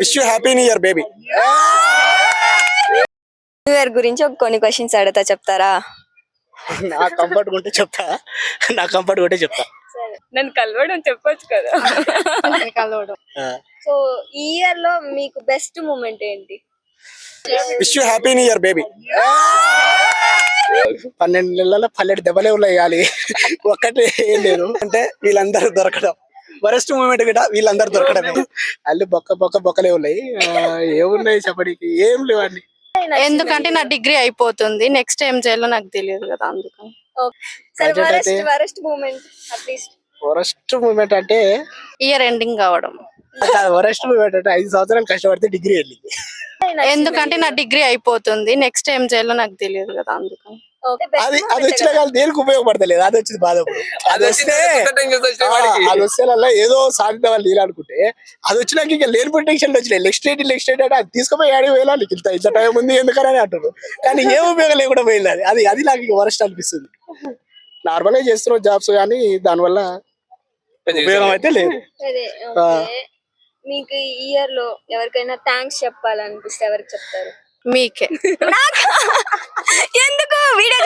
Wish you happy new year baby new year గురించి ఒక కొన్ని క్వశ్చన్స్ అడుగుతా చెప్తారా? నా కంఫర్ట్ ఉంటే చెప్తా. నా కంఫర్ట్ ఉంటే చెప్తా. నన్ను కలవడం చెప్పొచ్చు కదా. సో ఈ ఇయర్లో మీకు బెస్ట్ మూమెంట్ ఏంటి? Wish you happy new year baby పన్నెండు నెలల పల్లెటి దెబ్బలే ఉన్నాయి కానీ ఒక్కటే ఏం లేదు. అంటే వీళ్ళందరూ దొరకడం. వరస్ట్ మూమెంట్ కూడా వీళ్ళందరూ దొరకడమే. వాళ్ళు బొక్క బొక్క బొక్కలే ఉన్నాయి. ఏమున్నాయి చెప్పడానికి ఏం లేవండి. ఎందుకంటే నా డిగ్రీ అయిపోతుంది. నెక్స్ట్ ఏం చేయాలో నాకు తెలియదు కదా అందుకని సరే Budget వరస్ట్ అయితే- worst moment at least worst moment అంటే ఇయర్ ఎండింగ్ కావడం. వరస్ట్ మూమెంట్ అంటే ఐదు సంవత్సరాలు కష్టపడితే డిగ్రీ వెళ్ళింది. ఎందుకంటే నా డిగ్రీ అయిపోతుంది. నెక్స్ట్ ఏం చేయాలో నాకు తెలియదు కదా అందుకని అది అది వచ్చిన కానీ దేనికి ఉపయోగపడతలేదు. అది వచ్చింది బాధ. అది వస్తే అది వస్తే అలా ఏదో సాధిద్దాం వాళ్ళు నేను అనుకుంటే అది వచ్చినాక ఇంకా లేని ప్రొటెక్షన్ వచ్చినాయి. నెక్స్ట్ డేట్ నెక్స్ట్ డేట్ అంటే అది తీసుకుపోయి ఆడి వేయాలి ఇంత ఇంత టైం ఉంది ఎందుకని అంటారు కానీ ఏ ఉపయోగం లేకుండా పోయింది అది. అది అది నాకు వరస్ట్ అనిపిస్తుంది. నార్మల్గా చేస్తున్నాం జాబ్స్ కానీ దానివల్ల ఉపయోగం అయితే లేదు. మీకు ఈ ఇయర్లో ఎవరికైనా థ్యాంక్స్ చెప్పాలనిపిస్తే ఎవరికి చెప్తారు? మీకే. ఎందుకు? వీడియో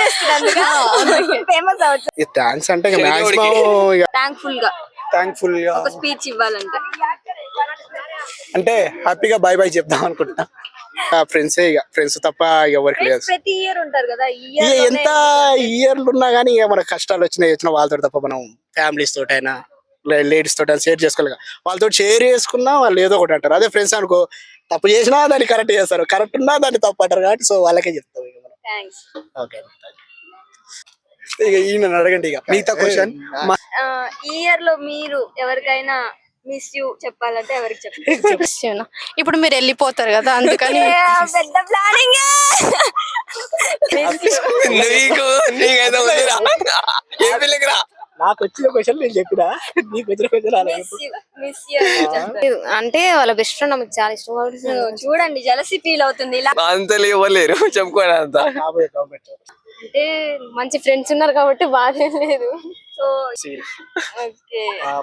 ఫేమస్ థ్యాంక్స్ అంటే మాక్సిమం థ్యాంక్ఫుల్గా థ్యాంక్ఫుల్గా ఒక స్పీచ్ ఇవ్వాలంటే. అంటే హ్యాపీగా బై బై చెప్దాం అనుకుంటున్నా. ఫ్రెండ్స్ ఇక. ఫ్రెండ్స్ తప్ప ఎవరికి లేదు. ప్రతి ఇయర్ ఉంటారు కదా ఎంత ఇయర్లు ఉన్నా కానీ ఇక మన కష్టాలు వచ్చినాయి వచ్చిన వాళ్ళతో తప్ప మనం ఫ్యామిలీస్ తోటైనా లేడీస్ తోట షేర్ చేసుకోలేక. వాళ్ళతో షేర్ చేసుకున్నా వాళ్ళు ఏదో ఒకటి అంటారు. అదే ఫ్రెండ్స్ అనుకో తప్పు చేసినా దాన్ని కరెక్ట్ చేస్తారు. కరెక్ట్ ఉన్నా దాన్ని తప్పు అంటారు కాబట్టి సో వాళ్ళకే చెప్తాం ఓకే ఇక ఈయన అడగండి ఇక. మిగతా క్వశ్చన్ ఈ ఇయర్లో మీరు ఎవరికైనా మిస్ యూ చెప్పాలంటే ఎవరికి చెప్తారు శివనా. ఇప్పుడు మీరు వెళ్ళిపోతారు కదా అందుకని పెద్ద ప్లానింగ్ నీకు నీకైతే నాకు వచ్చిన క్వశ్చన్ నేను చెప్పినా? నీకు వచ్చిన క్వశ్చన్ అంటే వాళ్ళ బెస్ట్ ఫ్రెండ్ నాకు చాలా ఇష్టం. కాబట్టి చూడండి జలసి ఫీల్ అవుతుంది. ఇలా అంత లేవలేరు కాబట్టి అంటే మంచి ఫ్రెండ్స్ ఉన్నారు కాబట్టి బాధ ఏం లేదు. సో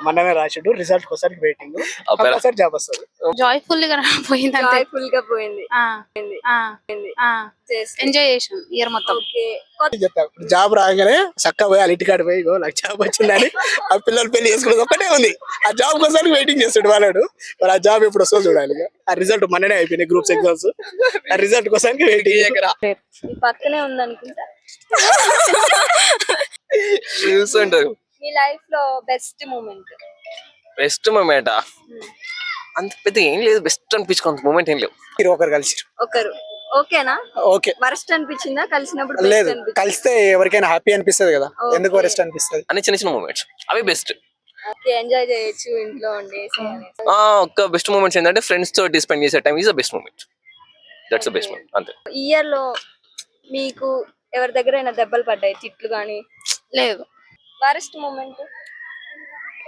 మనమే రాసిండు. రిజల్ట్ కోసం వెయిటింగ్. కంపల్సరీ జాబ్ వస్తుంది. జాయ్ఫుల్గా పోయింది జాయ్ఫుల్గా పోయింది. ఎంజాయ్ చేసాం ఇయర్ మొత్తం. జాబ్ రాగానే చక్కగా పోయి వాళ్ళ ఇంటికాడ పోయి "ఇగో నాకు జాబ్ వచ్చిందని ఆ పిల్లలు పెళ్ళి చేసుకునేది ఒక్కటే ఉంది. ఆ జాబ్ కోసం వెయిటింగ్ చేస్తాడు వాళ్ళడు మరి ఆ జాబ్ ఎప్పుడు వస్తుందో చూడాలి. ఆ రిజల్ట్ మననే అయిపోయినాయి గ్రూప్స్ ఎగ్జామ్స్ ఆ రిజల్ట్ కోసానికి వెయిటింగ్ పక్కనే ఉంది అనుకుంటా చూస్తుంటారు. మీ లైఫ్లో బెస్ట్ మూమెంట్? Best moment? అంత పెద్ద ఏం లేదు బెస్ట్ అనిపించుకోంత మూమెంట్ ఏం లేవు. మీరు ఒకరు కలిసి ఒకరు. ఓకేనా? ఓకే. వరస్ట్ అనిపించిందా? కలిసినప్పుడు లేదు? కలిస్తే ఎవరికైనా హ్యాపీ అనిపిస్తుంది కదా. ఎందుకు వరెస్ట్ అనిపిస్తుంది? అన్ని చిన్న చిన్న మూమెంట్స్. అవి బెస్ట్. ఎంజాయ్ చేయొచ్చు ఇంట్లో ఉండేసి. ఒక్క బెస్ట్ మూమెంట్స్ ఏంటంటే ఫ్రెండ్స్ తోటి స్పెండ్ చేసే time is the best moment that's the best moment అంతే. ఇయర్లో మీకు ఎవరి దగ్గర అయినా దెబ్బలు పడ్డాయి తిట్లు గానీ? లేదు. వరస్ట్ మూమెంట్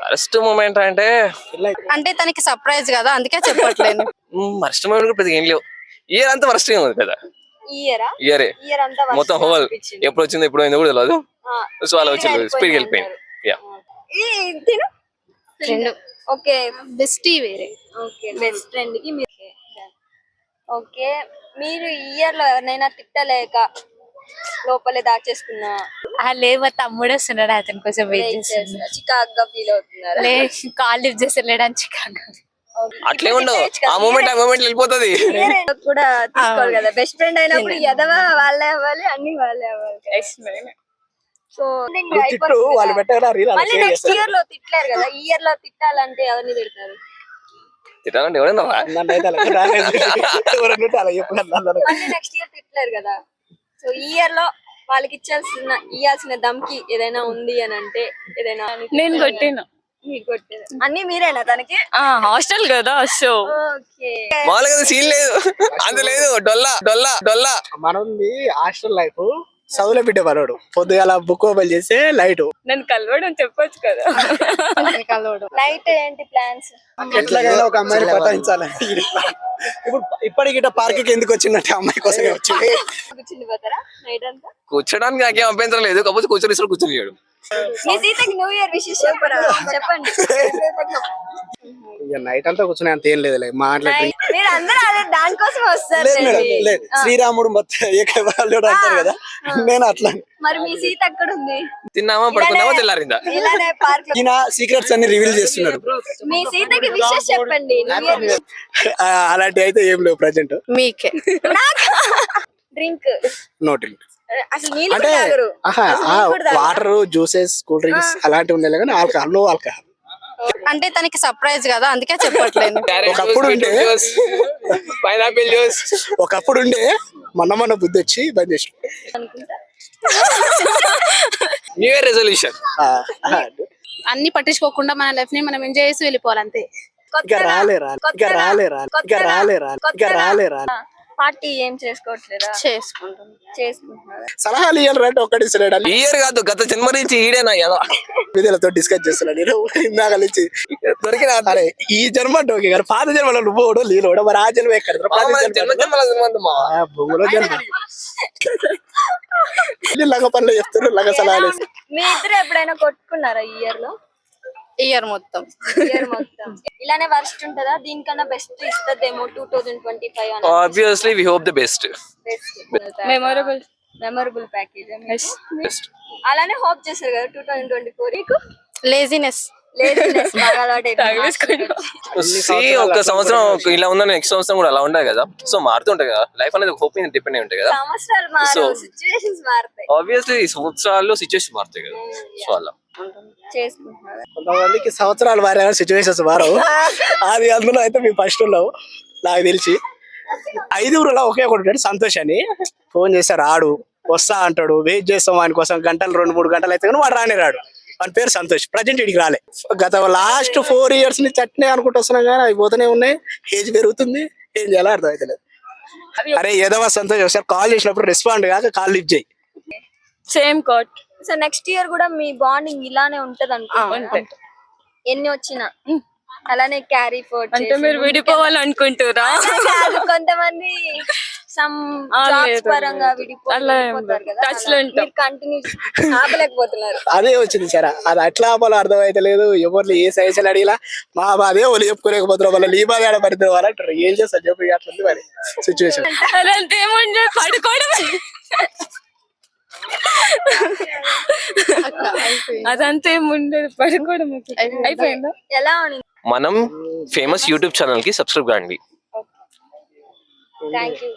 ఫస్ట్ మూమెంట్ అంటే? అంటే తనకి సర్ప్రైజ్ కదా అందుకే చెప్పట్లేదు. ఫస్ట్ మూమెంట్ కూడా పెద్దగా ఏం లేవు. ఇయర్ అంతా వరస్ట్ ఉంది కదా. ఇయరా ఇయరే ఇయర్ అంతా మొత్తం హోల్. ఎప్పుడు వచ్చింది ఎప్పుడు అయిందో కూడా తెలియదు ఆ, సో అలా వచ్చింది. స్పీడ్ వెళ్ళిపోయింది. Yeah friend okay. బెస్ట్ వేరే. ఓకే బెస్ట్ ఫ్రెండ్కి మీరు ఓకే మీరు ఇయర్లో ఎవరినైనా తిట్టలేక లోపలే దాచేసుకున్నా లేవు తమ్ముడు వస్తున్నాడు అతని కోసం వెయిట్ చేస్తున్నాడు. చికాగ్గా ఫీల్ అవుతున్నారు? లే కాల్ లిఫ్ట్ చేస్తలేడని చికాగా అట్లే ఉండవు. ఆ మూమెంట్ ఆ మూమెంట్ వెళ్ళిపోతుంది. కూడా తీసుకోవాలి కదా. బెస్ట్ ఫ్రెండ్ అయినప్పుడు ఎదవా వాళ్ళే అవ్వాలి అన్ని వాళ్ళే అవ్వాలి సో తిట్టు వాళ్ళు మళ్ళీ నెక్స్ట్. ఇయర్లో తిట్టలేరు కదా. ఈ ఇయర్లో తిట్టాలంటే ఎవరిని తిడతారు? తిట్టాలంటే ఎవరైనా నెక్స్ట్ ఇయర్ తిట్టలేరు కదా. సో ఈ ఇయర్లో వాళ్ళకి ఇచ్చాల్సిన ఇయ్యాల్సిన దమ్కి ఏదైనా ఉంది అని అంటే ఏదైనా నేను కొట్టిన. అన్ని మీరేనా తనకి? హాస్టల్ కదా సో. ఓకే. మామూలుగా సీన్ లేదు. అంత లేదు. డొల్లా డొల్లా డొల్లా. మనది హాస్టల్ లైఫ్. చదువుల బిడ్డ మనోడు. పొద్దుగాల బుక్ ఓపెన్ చేస్తే లైట్. నన్ను కలవడం చెప్పొచ్చు కదా. నైట్ ఏంటి ప్లాన్స్ ఎట్లాగైనా ఒక అమ్మాయిని పటాయించాలని ఇప్పుడు ఇప్పటికి పార్క్ ఎందుకు వచ్చిందంటే అమ్మాయి కోసమే వచ్చింది. కూర్చుని పోతారా? నైట్ అంతా? కూర్చోడానికి నాకేం అభ్యంతరం లేదు. కాకపోతే కూర్చొని ఇస్తాడు కూర్చొని చేయడు. మీ సీతకి న్యూ ఇయర్ విషెస్ చెప్పరా? చెప్పండి. ఇక నైట్ అంతా కూర్చుని అంత ఏం లేదులే. మా ఇంట్లో drink- మీరు అందరూ అదే దానికోసం వస్తారు లేదు మేడం లేదు. శ్రీరాముడు మొత్తం ఏకవాళ్ళు అంటారు కదా. నేను అట్లా మరి మీ సీత అక్కడ ఉంది తిన్నామా పడుకున్నామా తెల్లారిందా? ఇలానే పార్క్ ఈయన సీక్రెట్స్ అన్ని రివీల్ చేస్తున్నాడు. మీ సీతకి విషెస్ చెప్పండి అలాంటివి అయితే ఏం లేవు ప్రజెంట్ మీకే. డ్రింక్. నో డ్రింక్ అంటే వాటర్ జ్యూసెస్ కూల్ డ్రింక్స్ అలాంటివి ఉన్నాయి కానీ ఆల్కహాల్ నో ఆల్కహాల్ అంటే తనకి సర్ప్రైజ్ కదా అందుకే చెప్పట్లేదు. ఒకప్పుడు ఉంటే పైనాపిల్ జ్యూస్ ఒకప్పుడు ఉండే మొన్న మొన్న బుద్ధి వచ్చి బంద్ చేసి న్యూ ఇయర్ రెజల్యూషన్ అన్ని పట్టించుకోకుండా మన లైఫ్ని మనం ఎంజాయ్ చేసి వెళ్ళిపోవాలి అంతే. రాలే రాలే రాలే రాలే రాలే రాలే. పార్టీ ఏం చేసుకోవట్లేదా? చేసుకుంటాం చేసుకుంటున్నారా? సలహాలు ఇవ్వాలి రండి ఒక్కటి ఇస్తున్నాడు ఇయర్ కాదు గత జన్మ నుంచి ఈడేనా ఏదో విధులతో డిస్కస్ చేస్తున్నాడు నేను ఇందాక నుంచి. దొరికిన అరే ఈ జన్మ అంటే ఓకే కానీ పాత జన్మలో నువ్వు ఓడు నీళ్ళు ఓడు మరి ఆ జన్మ ఎక్కడ? జన్మ జన్మ జన్మల భూమిలో లగ పనులు చెప్తారు లగ సలహాలు. మీ ఇద్దరు ఎప్పుడైనా కొట్టుకున్నారా ఈ ఇయర్లో? ఇయర్ మొత్తం. ఇయర్ మొత్తం. ఇలానే వర్స్ట్ ఉంటదా? దీనికన్నా బెస్ట్ ఇస్తుందేమో టూ థౌజండ్ ట్వంటీ ఫైవ్ అని obviously we hope the best best memorable memorable package అలానే హోప్ చేశారు కదా టూ థౌజండ్ ట్వంటీ ఫోర్ మీకు లేజినెస్ ఒక సంవత్సరం ఇలా ఉందని నెక్స్ట్ సంవత్సరం కూడా అలా ఉండదు కదా. సో మారుతుంటాయి కదా. లైఫ్ అనేది హోప్ మీద డిపెండ్ అయి ఉంటాయి కదా. మారుతాయి. ఆబ్వియస్లీ సంవత్సరాల్లో సిచ్యువేషన్ మారుతాయి కదా. సో అలా. చేసుకుంటున్నారు. కొంతమందికి సంవత్సరాలు మారే సిచ్యువేషన్స్ మారవు. అది అందులో అయితే మేము ఫస్ట్ ఉన్నావు నాకు తెలిసి. ఐదుగురులో ఒకే ఒకటి సంతోష్ అని. ఫోన్ చేశారు ఆడు వస్తా అంటాడు వెయిట్ చేస్తాం వాని కోసం గంటలు రెండు మూడు గంటలు అయితే కానీ వాడు రానే రాడు. వాని పేరు సంతోష్ ప్రజెంట్ ఇడికి రాలే. గత లాస్ట్ ఫోర్ ఇయర్స్ నుంచి అట్నే అనుకుంటూ వస్తున్నాం కానీ అవి పోతూనే ఉన్నాయి. ఏజ్ పెరుగుతుంది ఏం చేయాలో అర్థం అవుతలేదు అరే ఏదో సంతోష్ ఒకసారి కాల్ చేసినప్పుడు రెస్పాండ్ కాక కాల్ లిఫ్ట్ చేయి. Same quote so next year కూడా మీ బాండింగ్ ఇలానే ఉంటది అనుకుంటా ఎన్ని వచ్చినా. అలానే క్యారీ ఫోర్డ్ అంటే మీరు విడిపోవాలనుకుంటురా? కొంతమంది సమ్ జాబ్స్ పరంగా విడిపోతారు. కదా. కంటిన్యూ ఆపలేకపోతున్నారు. అదే వచ్చింది సరే అది అట్లా ఆపాలో అర్థం అయితే లేదు. ఎవరిని ఏ సైజులు అడిగిలా మా బాధే వాళ్ళు చెప్పుకోలేకపోతున్నారు వాళ్ళ నీ బాధ పడుతుంది వాళ్ళు అంటారు. ఏం చేస్తారు చెప్పి అట్లా మరి సిచ్యువేషన్ పడుకోవడం అదంతా ఏముండదు పడుకోవడం అయిపోయిందా? ఎలా ఉంది? మనం ఫేమస్ యూట్యూబ్ ఛానల్కి సబ్స్క్రైబ్ కాండి థ్యాంక్ యూ